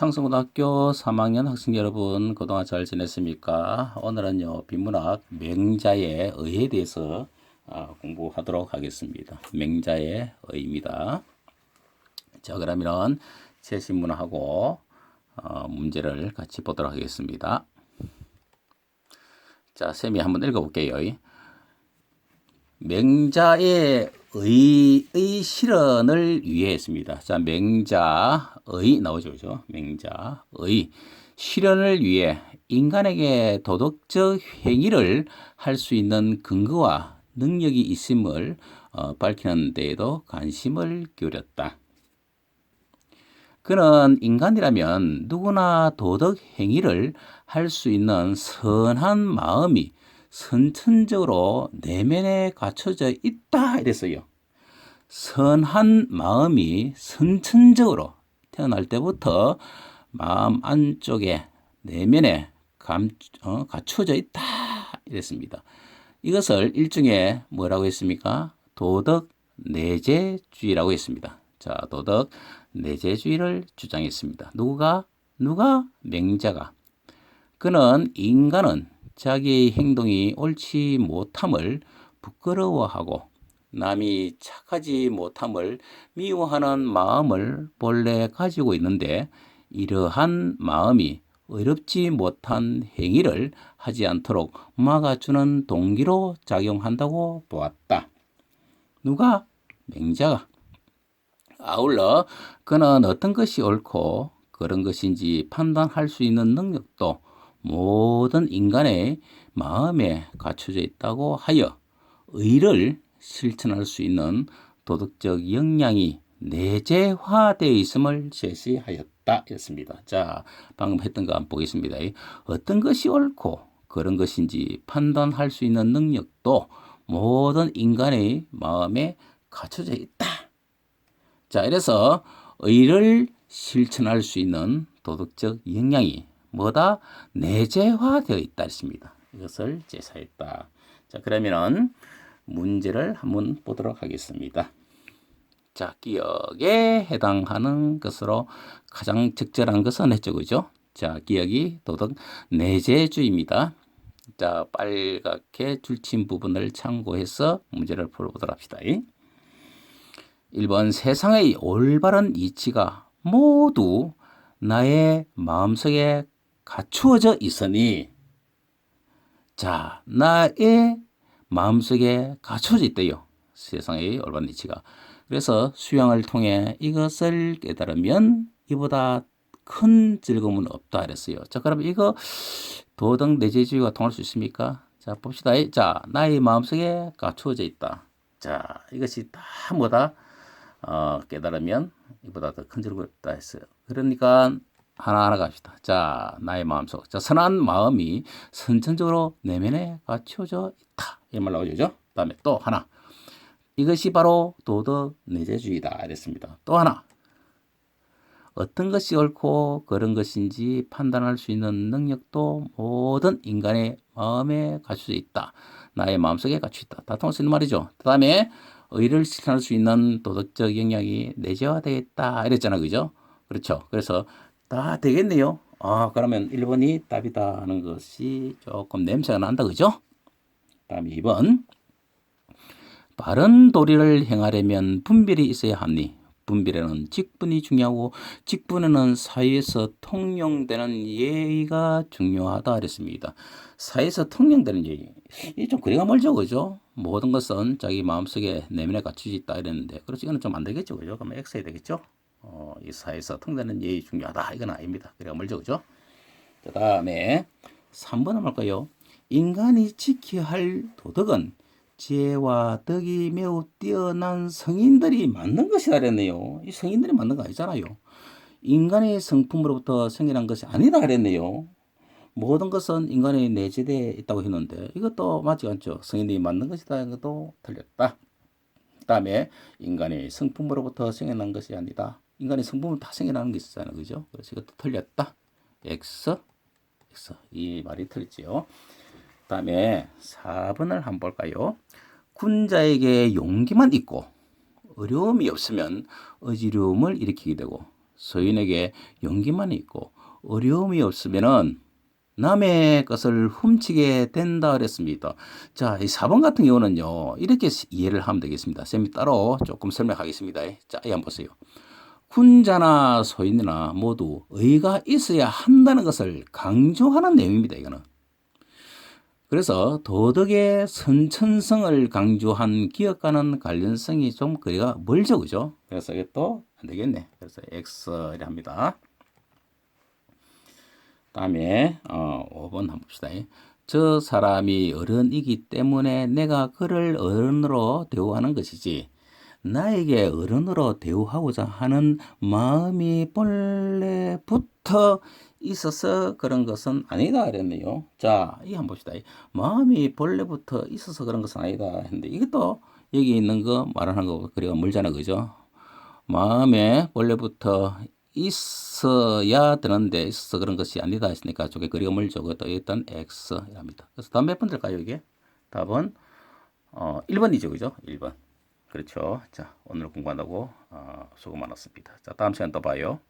창성고등학교 3학년 학생 여러분 그동안 잘 지냈습니까? 오늘은요 비문학 맹자의 의에 대해서 아, 공부하도록 하겠습니다. 맹자의 의입니다. 자 그러면은 제신문하고 어, 문제를 같이 보도록 하겠습니다. 자 쌤이 한번 읽어볼게요. 맹자의 의의 실현을 위해 했습니다. 자, 맹자의 나오죠, 그죠? 맹자의 실현을 위해 인간에게 도덕적 행위를 할 수 있는 근거와 능력이 있음을 어, 밝히는 데에도 관심을 기울였다. 그는 인간이라면 누구나 도덕 행위를 할 수 있는 선한 마음이 선천적으로 내면에 갖춰져 있다 이랬어요. 선한 마음이 선천적으로 태어날 때부터 마음 안쪽에 내면에 감, 어, 갖춰져 있다 이랬습니다. 이것을 일종의 뭐라고 했습니까? 도덕 내재주의라고 했습니다. 자, 도덕 내재주의를 주장했습니다. 누가? 누가? 맹자가. 그는 인간은 자기의 행동이 옳지 못함을 부끄러워하고 남이 착하지 못함을 미워하는 마음을 본래 가지고 있는데 이러한 마음이 의롭지 못한 행위를 하지 않도록 막아주는 동기로 작용한다고 보았다. 누가? 맹자가. 아울러 그는 어떤 것이 옳고 그런 것인지 판단할 수 있는 능력도 모든 인간의 마음에 갖춰져 있다고 하여 의를 실천할 수 있는 도덕적 역량이 내재화되어 있음을 제시하였다. 였습니다. 자, 방금 했던 거 한번 보겠습니다. 어떤 것이 옳고 그런 것인지 판단할 수 있는 능력도 모든 인간의 마음에 갖춰져 있다. 자, 이래서 의를 실천할 수 있는 도덕적 역량이 뭐다? 내재화되어 있다 했습니다. 이것을 제시했다. 자, 그러면은 문제를 한번 보도록 하겠습니다. 자, 기억에 해당하는 것으로 가장 적절한 것은 했죠, 그죠? 자, 기억이 도덕 내재주의입니다. 자, 빨갛게 줄친 부분을 참고해서 문제를 풀어보도록 합시다. 1번 세상의 올바른 이치가 모두 나의 마음속에 갖추어져 있으니 자 나의 마음속에 갖춰져 있대요. 세상의 올바른 이치가. 그래서 수양을 통해 이것을 깨달으면 이보다 큰 즐거움은 없다 그랬어요. 자, 그럼 이거 도덕 내재주의가 통할 수 있습니까? 자, 봅시다. 자, 나의 마음속에 갖추어져 있다. 자, 이것이 다 뭐다? 어, 깨달으면 이보다 더 큰 즐거움이 없다 했어요. 그러니까 하나하나 갑시다. 자, 나의 마음속. 자, 선한 마음이 선천적으로 내면에 갖춰져 있다. 이 말 나오죠. 다음에 또 하나. 이것이 바로 도덕 내재주의다. 이랬습니다. 또 하나. 어떤 것이 옳고 그런 것인지 판단할 수 있는 능력도 모든 인간의 마음에 갖춰져 있다. 나의 마음속에 갖춰 있다. 다 통할 수 있는 말이죠. 그 다음에 의를 실현할 수 있는 도덕적 영향이 내재화되어 있다. 이랬잖아. 그죠? 그렇죠. 그래서 다 되겠네요. 아, 그러면 1번이 답이다 하는 것이 조금 냄새가 난다. 그죠? 다음에 2번. 바른 도리를 행하려면 분별이 있어야 하니 분별에는 직분이 중요하고 직분에는 사회에서 통용되는 예의가 중요하다 그랬습니다. 사회에서 통용되는 예의. 이좀 거리가 멀죠, 그죠? 모든 것은 자기 마음속에 내면에 갖추지 있다 이랬는데, 그렇지 이거는 좀 안 되겠죠, 그죠? 그러면 X해야 되겠죠? 어, 이 사회에서 통되는 예의 중요하다. 이건 아닙니다. 그래가 멀죠, 그죠? 그 다음에 3번 한번 할까요? 인간이 지켜야 할 도덕은 지혜와 덕이 매우 뛰어난 성인들이 만든 것이다 그랬네요. 이 성인들이 만든 거 아니잖아요. 인간의 성품으로부터 생겨난 것이 아니다 그랬네요. 모든 것은 인간의 내재되어 있다고 했는데 이것도 맞지 않죠. 성인들이 만든 것이다 이것도 틀렸다. 다음에 인간의 성품으로부터 생겨난 것이 아니다. 인간의 성품은 다 생겨나는 게 있잖아요. 그죠? 그래서 이것도 틀렸다. X, X. 이 말이 틀렸지요. 다음에 4번을 한번 볼까요? 군자에게 용기만 있고 어려움이 없으면 어지러움을 일으키게 되고 서인에게 용기만 있고 어려움이 없으면은 남의 것을 훔치게 된다 그랬습니다. 자, 이 4번 같은 경우는요. 이렇게 이해를 하면 되겠습니다. 쌤이 따로 조금 설명하겠습니다. 자, 이 한번 보세요. 군자나 소인이나 모두 의가 있어야 한다는 것을 강조하는 내용입니다. 이거는. 그래서 도덕의 선천성을 강조한 기억과는 관련성이 좀 거리가 멀죠, 그죠? 그래서 이게 또 안 되겠네. 그래서 X를 합니다. 다음에 어, 5번 한번 봅시다. 저 사람이 어른이기 때문에 내가 그를 어른으로 대우하는 것이지 나에게 어른으로 대우하고자 하는 마음이 본래부터 있어서 그런 것은 아니다 그랬네요. 자, 이 한번 봅시다. 마음이 본래부터 있어서 그런 것은 아니다 했는데 이것도 여기 있는 거 말하는 거 그리가 멀잖아, 그죠? 마음에 본래부터 있어야 되는데 있어서 그런 것이 아니다 했으니까 저게 멀죠. 그것도 일단 X랍니다. 그래서 다음 몇번 될까요, 이게? 답은 어, 1번이죠, 그죠? 1번. 그렇죠. 자, 오늘 공부한다고 어, 수고 많았습니다. 자, 다음 시간 또 봐요.